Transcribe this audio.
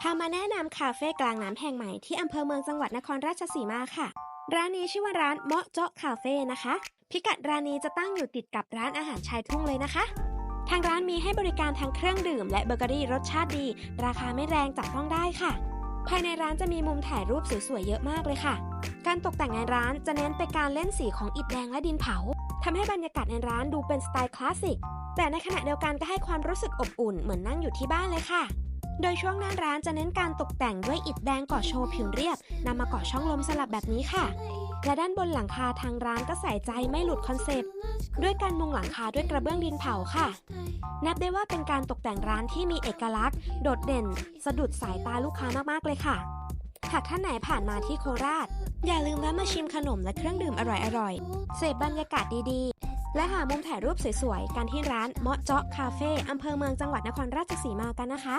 พามาแนะนำคาเฟ่กลางน้ำแห่งใหม่ที่อำเภอเมืองจังหวัดนครราชสีมาค่ะ ร้านนี้ชื่อว่าร้านเมาะเจาะคาเฟ่นะคะ พิกัดร้านนี้จะตั้งอยู่ติดกับร้านอาหารชายทุ่งเลยนะคะ ทางร้านมีให้บริการทั้งเครื่องดื่มและเบเกอรี่รสชาติดี ราคาไม่แรงจับต้องได้ค่ะ ภายในร้านจะมีมุมถ่ายรูปสวยๆเยอะมากเลยค่ะ การตกแต่งในร้านจะเน้นไปการเล่นสีของอิฐแดงและดินเผาทำให้บรรยากาศในร้านดูเป็นสไตล์คลาสสิกแต่ในขณะเดียวกันก็ให้ความรู้สึกอบอุ่นเหมือนนั่งอยู่ที่บ้านเลยค่ะ โดยช่วงหน้าร้านจะเน้นการตกแต่งด้วยอิฐแดงก่อโชว์ผิวเรียบนำมาก่อช่องลมสลับแบบนี้ค่ะ และด้านบนหลังคาทางร้านก็ใส่ใจไม่หลุดคอนเซปต์ ด้วยการมุงหลังคาด้วยกระเบื้องดินเผาค่ะ นับได้ว่าเป็นการตกแต่งร้านที่มีเอกลักษณ์ โดดเด่น สะดุดสายตาลูกค้ามากๆเลยค่ะ หากท่านไหนผ่านมาที่โคราช อย่าลืมแวะมาชิมขนมและเครื่องดื่มอร่อยๆเสพบรรยากาศดีๆ และหามุมถ่ายรูปสวยๆ กันที่ร้านเมาะเจาะคาเฟ่อำเภอเมืองจังหวัดนครราชสีมากันนะคะ